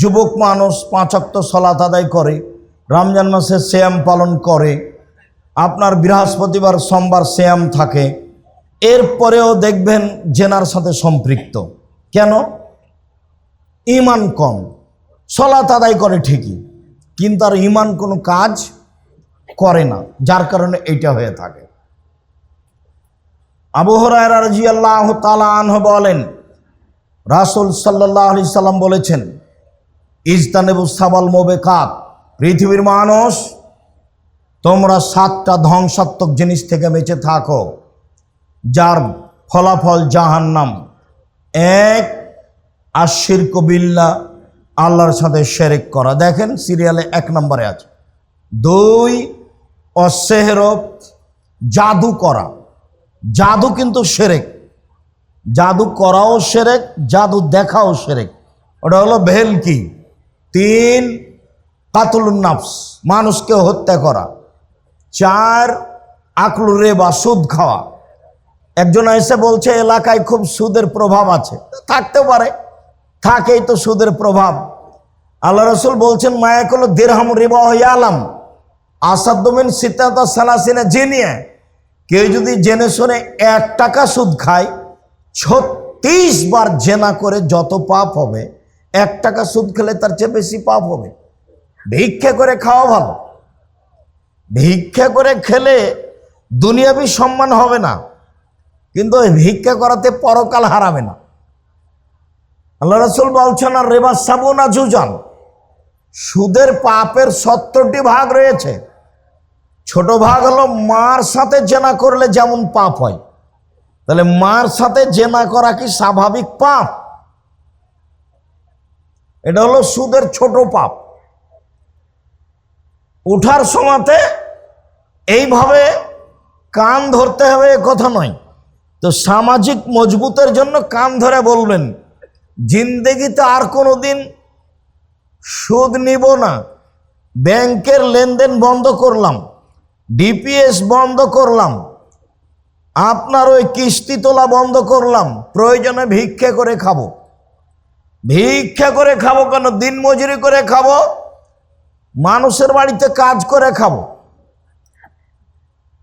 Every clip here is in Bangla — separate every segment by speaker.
Speaker 1: যুবক মানুষ পাঁচক্ত সলাত আদায় করে, রমজান মাসে শ্যাম পালন করে, আপনার বৃহস্পতিবার, সোমবার শ্যাম থাকে, এরপরেও দেখবেন জেনার সাথে সম্পৃক্ত। কেন? ইমান কম, সলাত আদায় করে ঠিকই, কিন্তু আর ইমান কোনো কাজ করে না, যার কারণে এইটা হয়ে থাকে। আবু হরায়রা রাজিয়াল্লাহ তালা আনহ বলেন, রাসুল সাল্লাহ আলি সাল্লাম বলেছেন ইজতানেবু সাবাল মোবেকাত। পৃথিবীর মানুষ, তোমরা সাতটা ধ্বংসাত্মক জিনিস থেকে বেঁচে থাকো, যার ফলাফল জাহান্নাম। এক আশির কবিল্লা আল্লাহর সাথে শেরেক করা। দেখেন, সিরিয়ালে এক নম্বরে আছে। দুই, অসেহরত, জাদু করা। জাদু কিন্তু সেরেক। জাদু করাও সেরেক, জাদু দেখাও সেরেক। ওটা হলো ভেলকি। তিন কাতুল নাফস, মানুষকে হত্যা করা। চার আকলু রে বা সুদ খাওয়া। একজন এসে বলছে, এলাকায় খুব সুদের প্রভাব আছে। থাকতেও পারে, থাকেই তো সুদের প্রভাব। আল্লাহ রসুল বলছেন মায়াকুল দিরহাম রিবা আলাম আসাদ্দমিন সিদ্ধান্ত সালাসিনে জেনিয়ে, কেউ যদি জেনে শুনে এক টাকা সুদ খায়, ছত্রিশ বার জেনা করে যত পাপ হবে এক টাকা সুদ খেলে তার চেয়ে বেশি পাপ হবে। ভিক্ষা করে খাওয়া ভালো। ভিক্ষা করে খেলে দুনিয়াবি সম্মান হবে না। কিন্তু ভিক্ষা করাতে পরকাল হারাবে না। আল্লাহ রসুল বলছেন, আর রেবা সাবুনা জুজান। সুদের পাপের সত্তরটি ভাগ রয়েছে। ছোট ভাগ হলো মার সাথে জেনা করলে যেমন পাপ হয়, তাহলে মার সাথে জেনা করা কি স্বাভাবিক পাপ? এটা হলো সুদের ছোট পাপ। উঠার সময়তে এইভাবে কান ধরতে হবে এ কথা নয়। তো সামাজিক মজবুতের জন্য কান ধরে বলবেন, জিন্দেগিতে আর কোনো দিন সুদ নিব না। ব্যাংকের লেনদেন বন্ধ করলাম, ডিপিএস বন্ধ করলাম, আপনার ওই কিস্তি তোলা বন্ধ করলাম, প্রয়োজনে ভিক্ষে করে খাব। ভিক্ষা করে খাব কেন? দিন মজুরি করে খাব? মানুষের বাড়িতে কাজ করে খাব।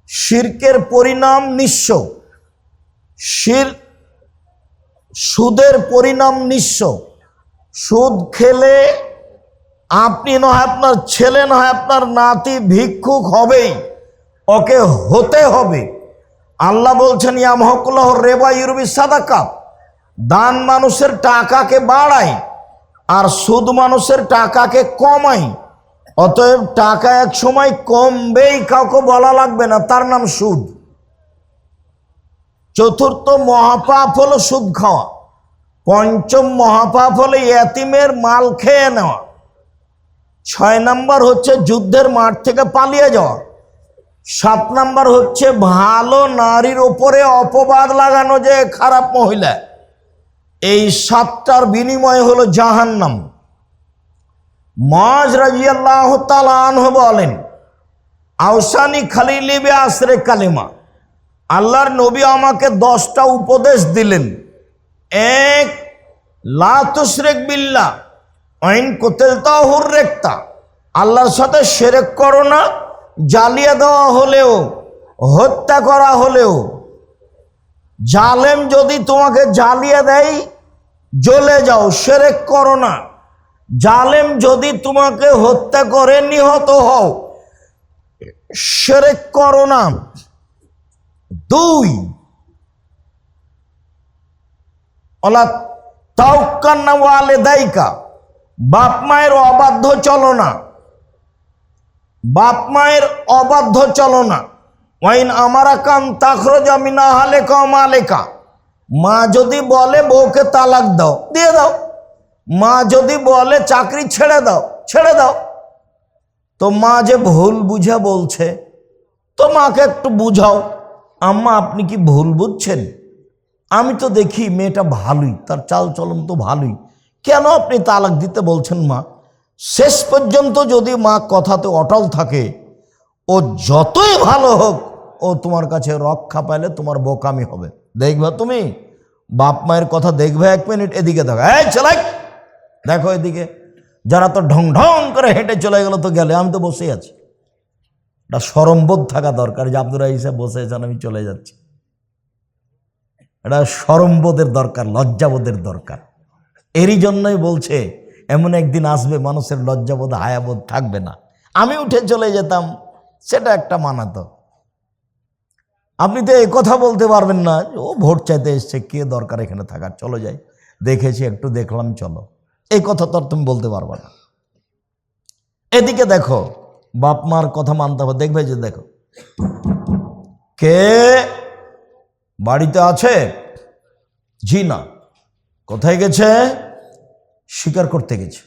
Speaker 1: শির্কের পরিণাম নিঃস্ব। শির, সুদের পরিণাম নিঃস্ব। সুদ খেলে আপনি নয়, আপনার ছেলে নয়, আপনার নাতি ভিক্ষুক হবেই। ওকে হতে হবে। আল্লাহ বলছেন, ইয়ামহকুল্লাহ রেবা ইউরবি সাদাকাত। দান মানুষের টাকাকে বাড়ায় আর সুদ মানুষের টাকাকে কমায়। অতএব টাকা এক সময় কমবেই, কাউকে বলা লাগবে না, তার নাম সুদ। চতুর্থ মহাপাপ হলো সুদ খাওয়া। পঞ্চম মহাপাপ হলো এতিমের মাল খেয়ে নেওয়া। ছয় নাম্বার হচ্ছে যুদ্ধের মাঠ থেকে পালিয়ে যাওয়া। সাত নাম্বার হচ্ছে ভালো নারীর ওপরে অপবাদ লাগানো যে খারাপ মহিলা। এই সাতটার বিনিময় হলো জাহান্নাম। মাজ রাজিয়াল্লাহ তালানহ বলেন আউসানি খালিলিবে আশ্রে কালিমা, আল্লাহর নবী আমাকে দশটা উপদেশ দিলেন। এক লাতুশরেক বিল্লা আইন কোতেলতা হুর রেখতা আল্লাহর সাথে সেরেক করো না, জ্বালিয়ে দেওয়া হলেও, হত্যা করা হলেও। জালেম যদি তোমাকে জ্বালিয়ে দেয় জ্বলে যাও, সেরেক করো না। জালেম যদি তোমাকে হত্যা করে, নিহত হও, সেরেক করো না। দুই, অলা তাওকান্না ওয়ালে দায়িকা বাপ মায়ের অবাধ্য চলো না। বাপ মায়ের অবাধ্য চলো না। ওয়াইন আমারা কান তাখরজা মিনা হালেকা মালেকা মা যদি বলে বউকে তালাক দাও, দিয়ে দাও। মা যদি বলে চাকরি ছেড়ে দাও ছেড়ে দাও। তো মা যে ভুল বুঝে বলছে, তো মাকে একটু বুঝাও। আম্মা, আপনি কি ভুল বুঝছেন? আমি তো দেখি মেয়েটা ভালোই, তার চাল চলন তো ভালোই। কেন আপনি তালাক দিতে বলছেন মা? শেষ পর্যন্ত যদি মা কথাতে অটল থাকে, ও যতই ভালো হোক, ও তোমার কাছে রক্ষা পাইলে তোমার বোকামি হবে। দেখবা তুমি? বাপ মায়ের কথা দেখবে এক মিনিট, এদিকে দেখো। এই চলাই দেখো এদিকে। যারা তো ঢং ঢং করে হেঁটে চলে গেলো তো গেলে, আমি তো বসেই আছি। এটা সরমবোধ থাকা দরকার যে আব্দুল রাহিসা বসে আছেন, আমি চলে যাচ্ছি। এটা সরমবোধের দরকার লজ্জাবোধের দরকার। এরই জন্যই বলছে, এমন একদিন আসবে, মানুষের লজ্জাবোধ হায়াবোধ থাকবে না। আমি উঠে চলে যেতাম, সেটা একটা মানাতো। আপনি তো এই কথা বলতে পারবেন না ও ভোট চাইতে এসছে, কে দরকার এখানে থাকার? চলো যাই, দেখেছি, একটু দেখলাম, চলো। এই কথা তো তুমি বলতে পারবে না। এদিকে দেখো, বাপ মার কথা মানতে হবে। দেখবে যে, দেখো, কে বাড়িতে আছে? জি না। কোথায় গেছে? শিকার করতে গেছে।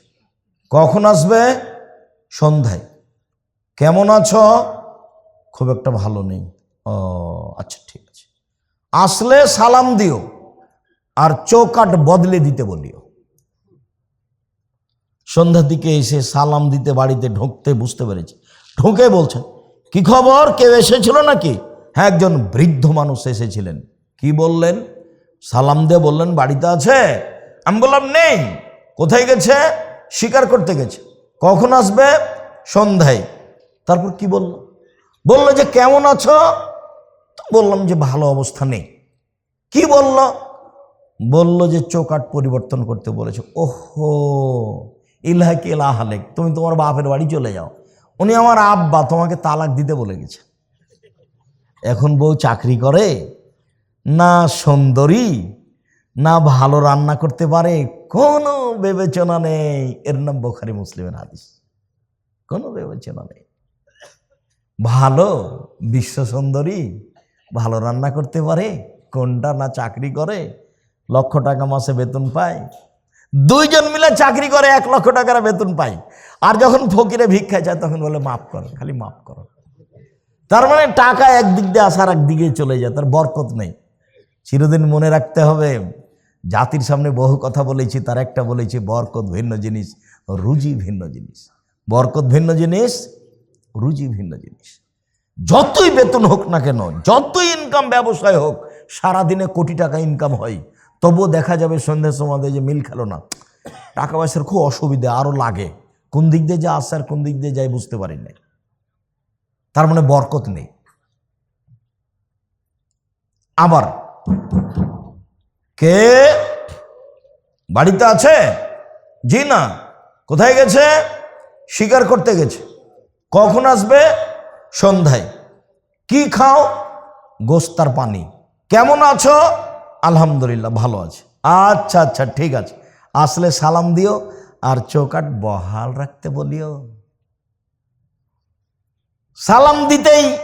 Speaker 1: কখন আসবে? সন্ধ্যায়। কেমন আছো? খুব একটা ভালো নেই। ও আচ্ছা ঠিক আছে। আসলে সালাম দিও আর চৌকাট বদলে দিতে বলিও। সন্ধ্যার দিকে এসে সালাম দিতে বাড়িতে ঢুকতে বুঝতে পেরেছি। ঢুকে বলছেন, কি খবর? কেউ এসেছিল নাকি? হ্যাঁ একজন বৃদ্ধ মানুষ এসেছিলেন। কি বললেন? সালাম দিয়ে বললেন, বাড়িতে আছে? আমি বললাম, নেই। কোথায় গেছে? শিকার করতে গেছে। কখন আসবে? সন্ধ্যায়। তারপর কি বলল? বলল যে, কেমন আছো? বললাম যে ভালো অবস্থা নেই। কি বলল? বলল যে চোকাট পরিবর্তন করতে বলেছে। ওহো, ইলাহাক ইলাহালেক তুমি তোমার বাপের বাড়ি চলে যাও। উনি আমার আব্বা, তোমাকে তালাক দিতে বলে গেছে। এখন বউ চাকরি করে, না সুন্দরী, না ভালো রান্না করতে পারে, কোনো বিবেচনা নেই। এর নাম বোখারি মুসলিমের হাদিস। কোনো বিবেচনা নেই। ভালো, বিশ্ব সুন্দরী ভালো রান্না করতে পারে, কোনটা না চাকরি করে, লক্ষ টাকা মাসে বেতন পায়। দুইজন মিলে চাকরি করে, এক লক্ষ টাকার বেতন পায়। আর যখন ফকিরে ভিক্ষা যায়, তখন বলে, মাফ করো, খালি মাফ করো। তার মানে টাকা একদিক দিয়ে আসার একদিকে চলে যায়, তার বরকত নেই। চিরদিন মনে রাখতে হবে, জাতির সামনে বহু কথা বলেছি, তার একটা বলেছি, বরকত ভিন্ন জিনিস, রুজি ভিন্ন জিনিস। বরকত ভিন্ন জিনিস, রুজি ভিন্ন জিনিস। যতই বেতন হোক না কেন, যতই ইনকাম ব্যবসায় হোক, সারাদিনে কোটি টাকা ইনকাম হয়। তবুও দেখা যাবে সন্ধ্যের সময় যে মিল খেলো না। টাকা পয়সার খুব অসুবিধা আরও লাগে। কোন দিক দিয়ে যা আসছে আর কোন দিক দিয়ে যাই বুঝতে পারি না তার মানে বরকত নেই। আবার, কে? বাড়িতে আছে? জি না। কোথায় গেছে? শিকার করতে গেছে। কখন আসবে? সন্ধ্যায়। কি খাও? গোস্তার পানি। কেমন আছো? আলহামদুলিল্লাহ, ভালো আছে। আচ্ছা আচ্ছা ঠিক আছে। আসলে সালাম দিও আর চৌকাট বহাল রাখতে বলিও। সালাম দিতেই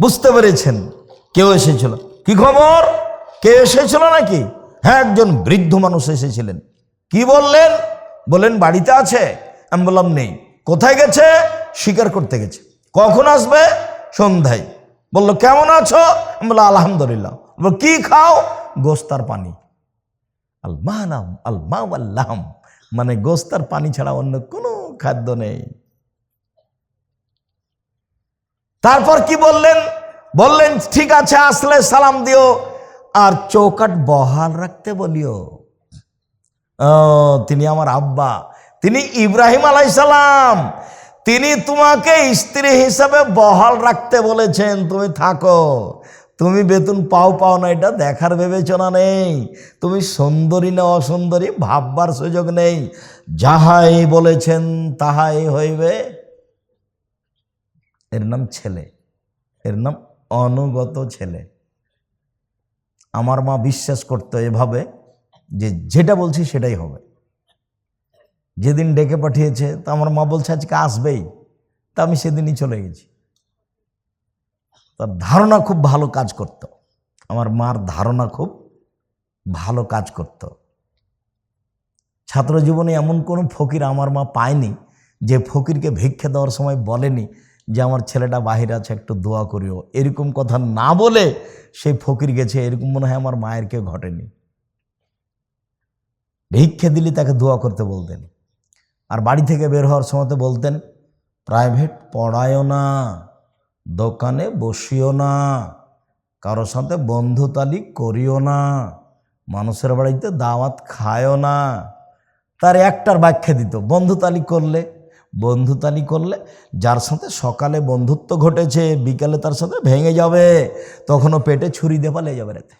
Speaker 1: বুঝতে পেরেছেন কেউ এসেছিল। কি খবর? কেউ এসেছিল নাকি? হ্যাঁ একজন বৃদ্ধ মানুষ এসেছিলেন। কি বললেন? বলেন বাড়িতে আছে? আমি বললাম, নেই। কোথায় গেছে? শিকার করতে গেছে। কখন আসবে? সন্ধ্যায়। বলল, কেমন আছো? বললাম, আলহামদুলিল্লাহ। কি খাও? গোস্তার পানি। মানে গোস্তার পানি ছাড়া অন্য কোনো খাদ্য নেই। তারপর কি বললেন? বললেন, ঠিক আছে, আসলে সালাম দিও আর চৌকাট বহাল রাখতে বলিও। তিনি আমার আব্বা। তিনি ইব্রাহিম আলাইসালাম তিনি তোমাকে স্ত্রী হিসাবে বহাল রাখতে বলেছেন, তুমি থাকো। তুমি বেতন পাও পাও না, এটা দেখার বিবেচনা নেই। তুমি সুন্দরী না অসুন্দরী, ভাববার সুযোগ নেই। যাহাই বলেছেন, তাহাই হইবে। এর নাম ছেলে। এর নাম অনুগত ছেলে। আমার মা বিশ্বাস করতো এভাবে যে যেটা বলছি সেটাই হবে। যেদিন ডেকে পাঠিয়েছে, তো আমার মা বলছে, আজকে আসবেই। তা আমি সেদিনই চলে গেছি। তার ধারণা খুব ভালো কাজ করত। আমার মার ধারণা খুব ভালো কাজ করত। ছাত্র জীবনে এমন কোনো ফকির আমার মা পায়নি, যে ফকিরকে ভিক্ষা দেওয়ার সময় বলেনি যে, আমার ছেলেটা বাহিরে আছে, একটু দোয়া করিও। এরকম কথা না বলে সেই ফকির গেছে, এরকম মনে হয় আমার মায়ের কেউ ঘটেনি। ভিক্ষে দিলে তাকে দোয়া করতে বলতেন। আর বাড়ি থেকে বের হওয়ার সময় তো বলতেন, প্রাইভেট পড়ায়ও না, দোকানে বসিও না কারোর সাথে বন্ধুতালি করিও না, মানুষের বাড়িতে দাওয়াত খায়ও না। তার একটার ব্যাখ্যা দিত, বন্ধুতালি করলে বন্ধুতালি করলে যার সাথে সকালে বন্ধুত্ব ঘটেছে, বিকালে তার সাথে ভেঙে যাবে, তখনও পেটে ছুরি দিয়ে পালিয়ে যাবে রাতে।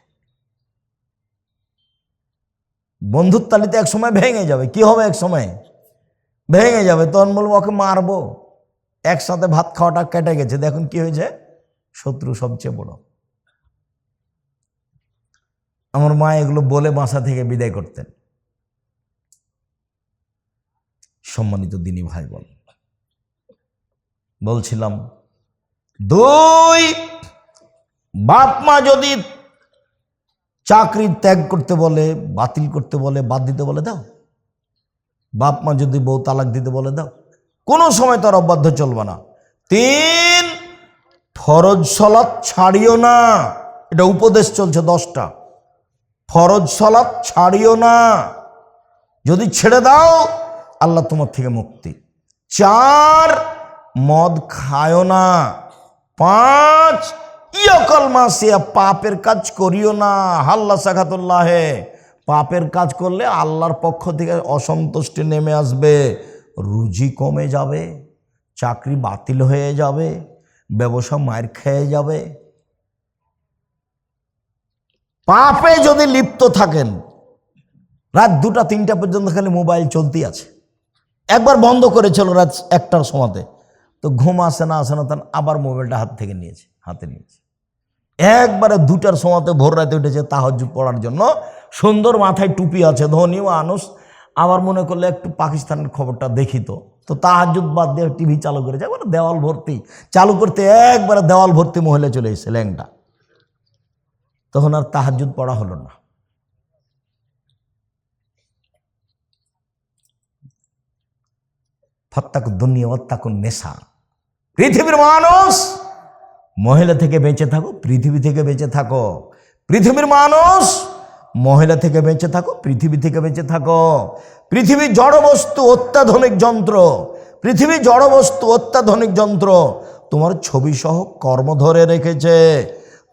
Speaker 1: বন্ধুর তালিতে এক সময় ভেঙে যাবে, কি হবে এক সময় ভেঙে যাবে তখন বলব ওকে মারবো। একসাথে ভাত খাওয়াটা কেটে গেছে। দেখুন কি হয়েছে? শত্রু সবচেয়ে বড়। আমার মা এগুলো বলে বাসা থেকে বিদায় করতেন। সম্মানিত দিনী ভাই বল বলছিলাম, দুই, বাপ মা যদি চাকরি ত্যাগ করতে বলে, বাতিল করতে বলে, বাদ দিতে বলে, দাও। বাপ মা যদি বউ তালাক দিতে বলে দাও, কোনো সময় তার অবাধ্য চলবে না। তিন, ফরজ সলাৎ ছাড়িও না। এটা উপদেশ চলছে দশটা। ফরজ সলাৎ ছাড়িও না। যদি ছেড়ে দাও, আল্লাহ তোমার থেকে মুক্তি। চার, মদ খায়ও না। পাঁচ, ইয়কল মাসিয়া, পাপের কাজ করিও না। হাল্লা সাখাতুল্লাহে। পাপের কাজ করলে আল্লাহর পক্ষ থেকে অসন্তুষ্টি নেমে আসবে, রুজি কমে যাবে, চাকরি বাতিল হয়ে যাবে, ব্যবসা মায়ের খেয়ে যাবে। পাপে যদি লিপ্ত থাকেন, রাত দুটা, তিনটা পর্যন্ত খালি মোবাইল চলতেই আছে। একবার বন্ধ করেছিল রাত একটার সময়তে, তো ঘুম আসে না আসে না তখন আবার মোবাইলটা হাত থেকে নিয়েছে, হাতে নিয়েছে। একবারে দুটার সময়তে ভোর রাতে উঠেছে তাহাজুদ পড়ার জন্য। সুন্দর মাথায় টুপি আছে, ধনী মানুষ। আবার মনে করলে একটু পাকিস্তানের খবরটা দেখি তো। তো তাহাজুদ বাদ দিয়ে টিভি চালু করেছে, একবারে দেওয়াল ভর্তি। চালু করতে একবারে দেওয়াল ভর্তি মহিলা চলে এসেছে ল্যাংটা। তখন আর তাহাজুদ পড়া হলো না। ফত্তাকু দুনিয়া ওত্তাকু নেশা। পৃথিবীর মানুষ মহিলা থেকে বেঁচে থাকো পৃথিবী থেকে বেঁচে থাকো। পৃথিবীর মানুষ মহিলা থেকে বেঁচে থাকো পৃথিবী থেকে বেঁচে থাকো। পৃথিবী জড়বস্তু অত্যাধুনিক যন্ত্র। পৃথিবী জড়বস্তু অত্যাধুনিক যন্ত্র। তোমার ছবি সহ কর্ম ধরে রেখেছে।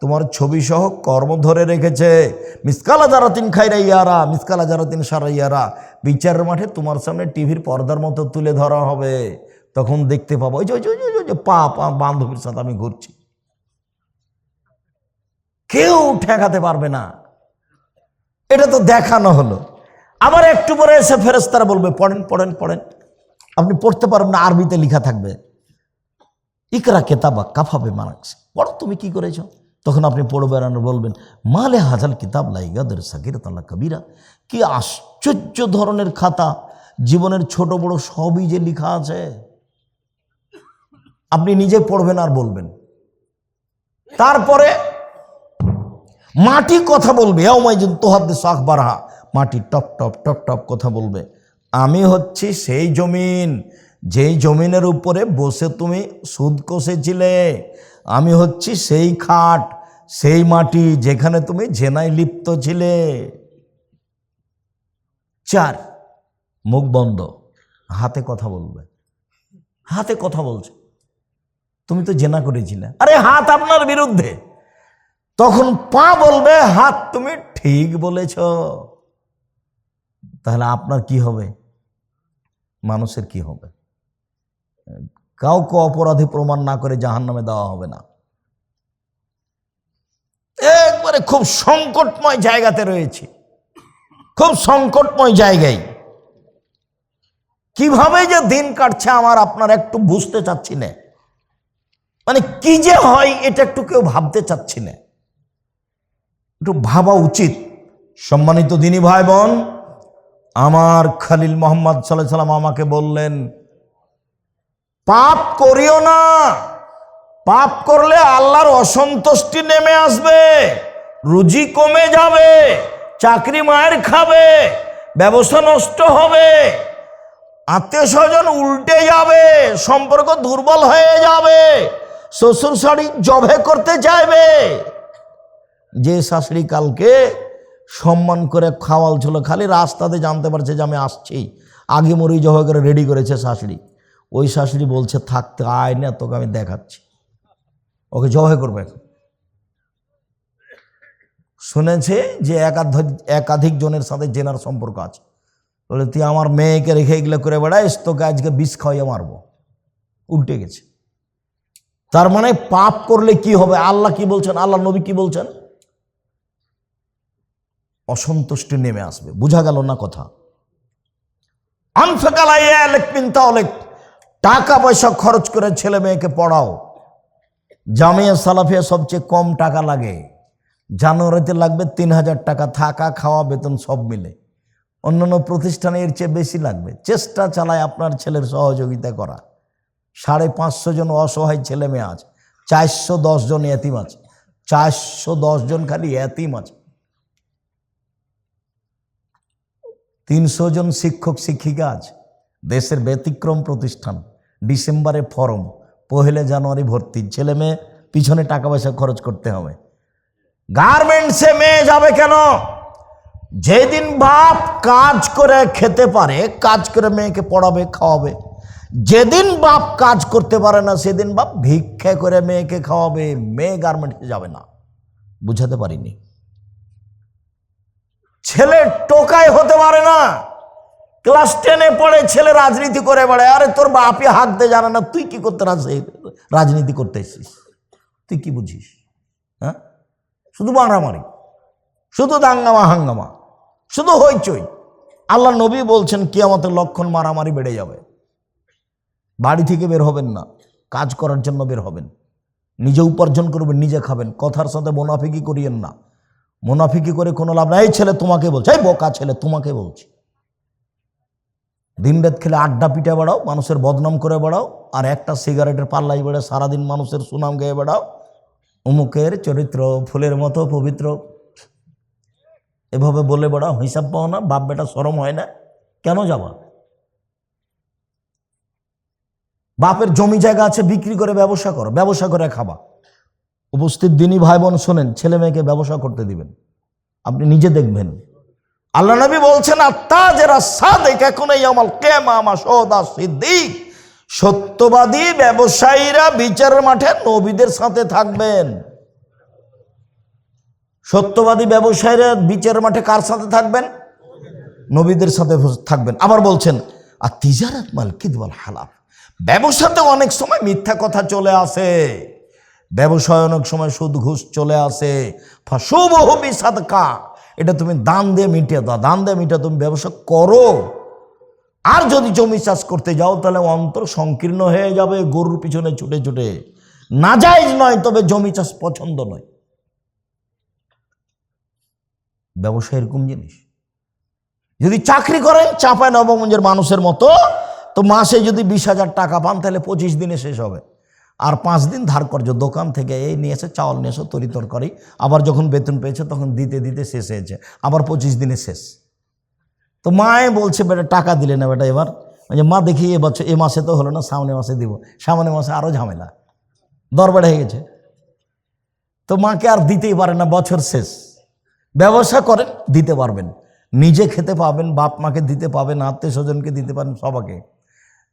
Speaker 1: তোমার ছবি সহ কর্ম ধরে রেখেছে। মিসকালা জারাতিন খাইরা ইয়ারা মিসকালা জারাতিন সারা ইয়ারা। বিচারের মাঠে তোমার সামনে টিভির পর্দার মতো তুলে ধরা হবে। তখন দেখতে পাবো ওই যে ওই যে, বান্ধবীর সাথে আমি ঘুরছি। কেউ ঠেকাতে পারবে না। এটা তো দেখানো হলো। আবার একটু পরে এসে ফেরেস্তারা বলবে, পড়েন পড়েন পড়েন। আপনি পড়তে পারবেন না, আরবিতে লেখা থাকবে। ইকরা কেতাবা কাফাবে মারাক্স। পড়ো, তুমি কি করেছ? তখন আপনি পড়বেন আর বলবেন, মালে হাজাল কিতাব লাইগাদের সাকির তাল্লা কবিরা। কি আশ্চর্য ধরনের খাতা। জীবনের ছোট বড় সবই যে লেখা আছে। আপনি নিজে পড়বেন আর বলবেন। তারপরে মাটি কথা বলবে। তোহাদ্দে শাখ বারহা মাটি টপ টপ টপ টপ কথা বলবে। আমি হচ্ছি সেই জমিন। যেই জমিনের উপরে বসে তুমি সুদ কষেছিলে, আমি হচ্ছি সেই খাট, সেই মাটি যেখানে তুমি জেনায় লিপ্ত ছিলে। চার, মুখ বন্ধ। হাতে কথা বলবে। হাতে কথা বলছে। তুমি তো জেনা করেছিলে। আরে হাত আপনার বিরুদ্ধে। তখন পা বলবে, হাত তুমি ঠিক বলেছ। তাহলে আপনার কি হবে? মানুষের কি হবে? কাউকে অপরাধী প্রমাণ না করে জাহান নামে দেওয়া হবে না। একবারে খুব সংকটময় জায়গাতে রয়েছে। খুব সংকটময় জায়গায়। কীভাবে যে দিন কাটছে আমার আপনার একটু বুঝতে চাচ্ছি না। মানে কি যে হয় এটা একটু কেউ ভাবতে চাচ্ছি না। একটু ভাবা উচিত। সম্মানিত দিনী ভাই বোন আমার খালিল মোহাম্মদ সাল্লাহ সাল্লাম আমাকে বললেন, পাপ করিও না। পাপ করলে আল্লাহর অসন্তুষ্টি নেমে আসবে, রুজি কমে যাবে, চাকরি মায়ের খাবে, ব্যবসা নষ্ট হবে আত্মীয় স্বজন উল্টে যাবে, সম্পর্ক দুর্বল হয়ে যাবে শ্বশুর শাড়ি জবে করতে চাইবে যে শাশুড়ি কালকে সম্মান করে খাওয়াল ছিল, খালি রাস্তাতে জানতে পারছে যে আমি আসছি। আগে মরি জবাই করে রেডি করেছে শাশুড়ি। ওই শাশুড়ি বলছে থাকতে আয় না, তোকে আমি দেখাচ্ছি। ওকে জবাই করবে। শুনেছে যে একাধিক একাধিক জনের সাথে জেনার সম্পর্ক আছে। বলে, তুই আমার মেয়েকে রেখে এগুলো করে বেড়াইস, তোকে আজকে বিষ খাওয়াইয়া মারবো। উল্টে গেছে। তার মানে পাপ করলে কি হবে? আল্লাহ কি বলছেন? আল্লাহ নবী কি বলছেন? অসন্তুষ্টি নেমে আসবে। বোঝা গেল না কথা? টাকা পয়সা খরচ করে ছেলে মেয়েকে পড়াও। জামিয়া সালাফিয়া সবচেয়ে কম টাকা লাগে। জানুয়ারিতে লাগবে তিন হাজার টাকা, থাকা, খাওয়া, বেতন সব মিলে। অন্যান্য প্রতিষ্ঠানে এর চেয়ে বেশি লাগবে। চেষ্টা চালায় আপনার ছেলের সহযোগিতা করা। সাড়ে পাঁচশো জন অসহায় ছেলে মেয়ে আছে, চারশো দশ জন এতিম আছে, চারশো দশ জন খালি এতিম আছে। তিনশো জন শিক্ষক, শিক্ষিকা আছে দেশের ব্যতিক্রম প্রতিষ্ঠান। ডিসেম্বরে ফরম, পহেলে জানুয়ারি ভর্তি। ছেলে মেয়ে, পিছনে টাকা পয়সা খরচ করতে হবে। গার্মেন্টসে মেয়ে যাবে কেন? যেদিন বাপ কাজ করে খেতে পারে, কাজ করে মেয়েকে পড়াবে, খাওয়াবে। যেদিন বাপ কাজ করতে পারে না, সেদিন বাপ ভিক্ষা করে মেয়েকে খাওয়াবে। মেয়ে গার্মেন্টসে যাবে না। বুঝাতে পারিনি। ছেলে টোকায় হতে পারে না। ক্লাস টেনে পড়ে ছেলে রাজনীতি করে বেড়ায়। আরে তোর বাপি হাঁকতে জানে না, তুই কি করতে রাজ- রাজনীতি করতে এসছিস? তুই কি বুঝিস? হ্যাঁ? শুধু মারামারি, শুধু দাঙ্গামা হাঙ্গামা, শুধু হইচই। আল্লাহ নবী বলছেন, কিয়ামতের লক্ষণ মারামারি বেড়ে যাবে। বাড়ি থেকে বের হবেন না, কাজ করার জন্য বের হবেন। নিজে উপার্জন করবেন, নিজে খাবেন। কথার সাথে মোনাফিকি করিয়েন না। মোনাফিকি করে কোনো লাভ নাই। ছেলে তোমাকে বলছে, এই বোকা ছেলে তোমাকে বলছি। দিন রাত খেলে আড্ডা পিঠে বেড়াও, মানুষের বদনাম করে বেড়াও, আর একটা সিগারেটের পাল্লাই বেড়ে সারাদিন মানুষের সুনাম গেয়ে বেড়াও। অমুকের চরিত্র ফুলের মতো পবিত্র। এভাবে বলে বেড়াও, হিসাব পাও না, বাপ বেটা সরম হয় না। কেন যাবা? বাপের জমি জায়গা আছে, বিক্রি করে ব্যবসা করো, ব্যবসা করে খাবা। উপস্থিত দিনই ভাই বোন শোনেন, ছেলে মেয়েকে ব্যবসা করতে দিবেন। আপনি নিজে দেখবেন। আল্লাহ নবী বলছেন, আত্মা যারা সাদেক এখন এই আমল কেমা আমা সদা সিদ্দিক। সত্যবাদী ব্যবসায়ীরা বিচারের মাঠে নবীদের সাথে থাকবেন। সত্যবাদী ব্যবসায়ীরা বিচারের মাঠে কার সাথে থাকবেন? নবীদের সাথে থাকবেন। আবার বলছেন আর তিজারাত মাল কিদবাল হালাফ? ব্যবসাতে অনেক সময় মিথ্যা কথা চলে আসে। ব্যবসায় অনেক সময় সুদ ঘুষ চলে আসে। ফাঁসুবহবি সাদকা। এটা তুমি দান দিয়ে মিটিয়ে দাও। দান দিয়ে মিটিয়ে তুমি ব্যবসা করো। আর যদি জমি চাষ করতে যাও, তাহলে অন্তর সংকীর্ণ হয়ে যাবে, গরুর পিছনে ছুটে ছুটে। নাজাইজ নয়, তবে জমি চাষ পছন্দ নয়। ব্যবসা এরকম জিনিস। যদি চাকরি করেন চাঁপায় নবগঞ্জের মানুষের মতো, তো মাসে যদি বিশ হাজার টাকা পান, তাহলে পঁচিশ দিনে শেষ হবে। আর পাঁচ দিন ধার কর্য দোকান থেকে এই নিয়ে এসে, চাউল নিয়ে এসে, তরি তরকারি। আবার যখন বেতন পেয়েছে, তখন দিতে দিতে শেষ হয়েছে। আবার পঁচিশ দিনে শেষ। তো মায়ে বলছে, বেটা, টাকা দিলে না বেটা এবার। যে, মা, দেখি এ বছর, এ মাসে তো হলো না, সামনে মাসে দিব। সামনে মাসে আরও ঝামেলা। দর হয়ে গেছে। তো মাকে আর দিতেই পারে না, বছর শেষ। ব্যবসা করেন, দিতে পারবেন। নিজে খেতে পাবেন, বাপ মাকে দিতে পাবেন, আত্মীয় স্বজনকে দিতে পারেন, সবাকে।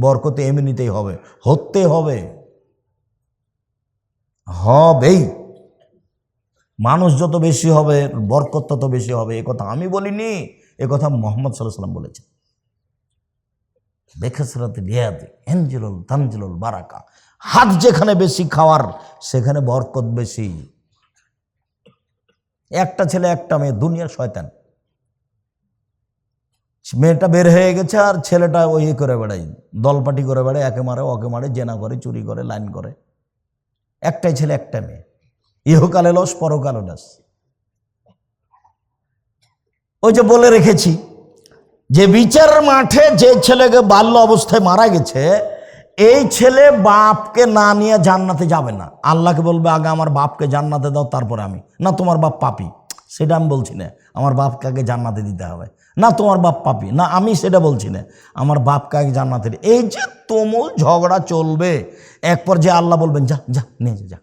Speaker 1: বরকতে এমনিতেই হবে, হতে হবে। হবেই। মানুষ যত বেশি হবে, বরকত তত বেশি হবে, এ কথা আমি বলিনি, এ কথা মোহাম্মদ সাল্লাম বলেছেন। বেখেসরাতে রিয়াতে এনজেলুল তানজেলুল বারাকা, হাত যেখানে বেশি খাওয়ার, সেখানে বরকত বেশি। একটা ছেলে, একটা মেয়ে, দুনিয়ার শয়তান। মেয়েটা বের হয়ে গেছে আর ছেলেটা ওই করে বেড়াই দলপাটি করে বেড়ায়, একে মারে, ওকে মারে, জেনা করে, চুরি করে, লাইন করে। একটাই ছেলে, একটা মেয়ে। ইহকালে লস, পরকালে লস। ওই যে বলে রেখেছি, যে বিচার মাঠে যে ছেলেকে বাল্য অবস্থায় মারা গেছে, এই ছেলে বাপকে না নিয়ে জান্নাতে যাবে না। আল্লাহকে বলবে, আগে আমার বাপকে জান্নাতে দাও, তারপরে আমি। না, তোমার বাপ পাপি। সেটা আমি বলছি না। আমার বাপকে আগে জান্নাতে দিতে হবে। না তোমার বাপ পাপি না আমি সেটা বলছি না। আমার বাপ কাকে জান্নাতের? এই যে তুমুল ঝগড়া চলবে এক পর যে আল্লাহ বলবেন যা যা নিয়ে যা, যা।